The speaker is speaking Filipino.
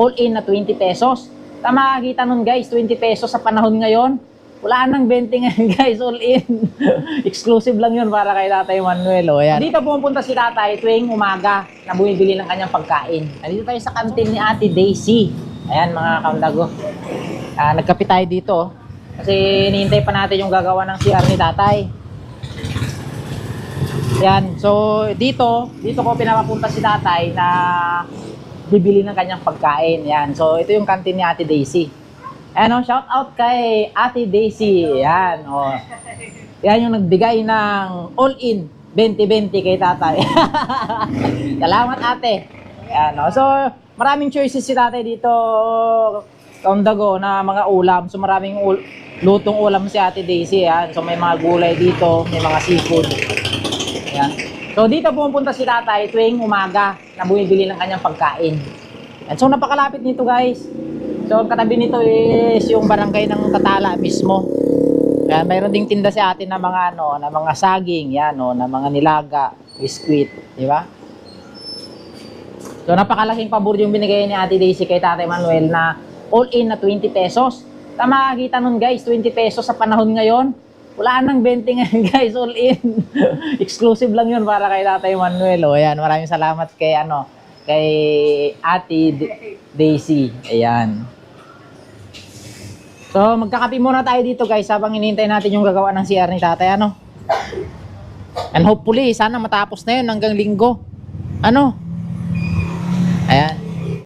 all in na 20 pesos. Tama makakita nun guys, 20 pesos sa panahon ngayon. Wala nang 20 ngayon guys, all in. Exclusive lang yun para kay Tatay Manuel. O, yan. Dito pumunta si Tatay tuwing umaga na bumibili ng kanyang pagkain. Nandito tayo sa kantin ni Ate Daisy. Ayan mga kaundago. Ah, nagkape tayo dito. oh. Kasi hinihintay pa natin yung gagawa ng CR ni Tatay. Yan. So, dito, dito ko pinapapunta si tatay na bibili ng kanyang pagkain. Yan. So, ito yung kantin ni Ate Daisy. Ano, shout out kay Ate Daisy. Yan. Oh. Yan yung nagbigay ng all-in 20-20 kay tatay. Salamat ate. Yan. Oh. So, maraming choices si tatay dito kaundago na mga ulam. So, maraming ul- lutong ulam si Ate Daisy. Yan. So, may mga gulay dito, may mga seafood. So dito pumupunta si tatay tuwing umaga na bumibili ng kanyang pagkain. And so napakalapit nito guys. So katabi nito is yung barangay ng Tatala mismo. Kaya mayroon ding tinda si atin na mga ano, na mga saging, yan no, na mga nilaga, biskwit, di ba? So napakalaking pabor yung binigay ni Ate Daisy kay Tatay Manuel na all in na 20 pesos. Tama makakita nun guys, 20 pesos sa panahon ngayon. Wala nang 20 ngayon guys, all in. Exclusive lang yun para kay Tatay Manuel. O ayan, maraming salamat kay ano, kay Ate Daisy. Ayan. So, magkakape muna tayo dito guys habang hinihintay natin yung gagawa ng CR ni Tatay, ano? And hopefully, sana matapos na yun hanggang linggo. Ano?